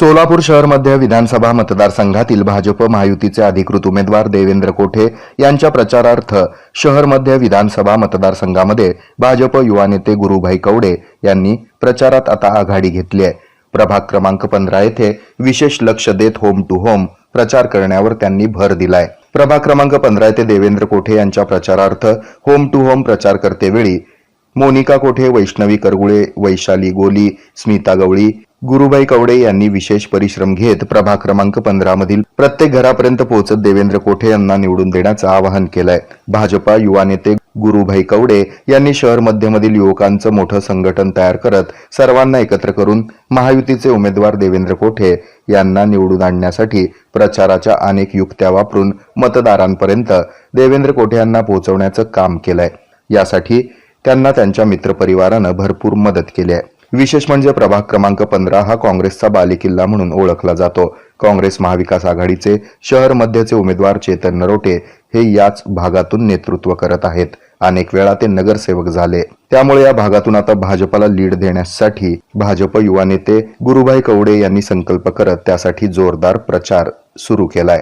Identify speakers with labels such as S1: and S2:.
S1: सोलापूर शहर मध्य विधानसभा मतदारसंघातील भाजप महायुतीचे अधिकृत उमेदवार देवेंद्र कोठे यांच्या प्रचारार्थ शहर मध्य विधानसभा मतदारसंघामध्ये भाजप युवा नेते गुरुभाई कवडे यांनी प्रचारात आता आघाडी घेतली आहे. प्रभाग क्रमांक पंधरा येथे विशेष लक्ष देत होम टू होम प्रचार करण्यावर त्यांनी भर दिलाय. प्रभाग क्रमांक पंधरा येथे देवेंद्र कोठे यांच्या प्रचारार्थ होम टू होम प्रचार करतेवेळी मोनिका कोठे वैष्णवी करगुळे वैशाली गोली स्मिता गवळी गुरुबाई कवडे यांनी विशेष परिश्रम घेत प्रभाग क्रमांक पंधरा मधील प्रत्येक घरापर्यंत पोहोचत देवेंद्र कोठे यांना निवडून देण्याचं आवाहन केलंय. भाजपा युवा नेते गुरुभाई कवडे यांनी शहर मध्यमधील युवकांचं मोठं संघटन तयार करत सर्वांना एकत्र करून महायुतीचे उमेदवार देवेंद्र कोठे यांना निवडून आणण्यासाठी प्रचाराच्या अनेक युक्त्या वापरून मतदारांपर्यंत देवेंद्र कोठे यांना पोहोचवण्याचं काम केलंय. यासाठी त्यांना त्यांच्या मित्रपरिवारानं भरपूर मदत केली आहे. विशेष म्हणजे प्रभाग क्रमांक पंधरा हा काँग्रेसचा बालेकिल्ला म्हणून ओळखला जातो. काँग्रेस महाविकास आघाडीचे शहर मध्यचे उमेदवार चेतन नरोटे हे याच भागातून नेतृत्व करत आहेत. अनेक वेळा ते नगरसेवक झाले. त्यामुळे या भागातून आता भाजपला लीड देण्यासाठी भाजप युवा नेते गुरुभाई कवडे यांनी संकल्प करत त्यासाठी जोरदार प्रचार सुरू केलाय.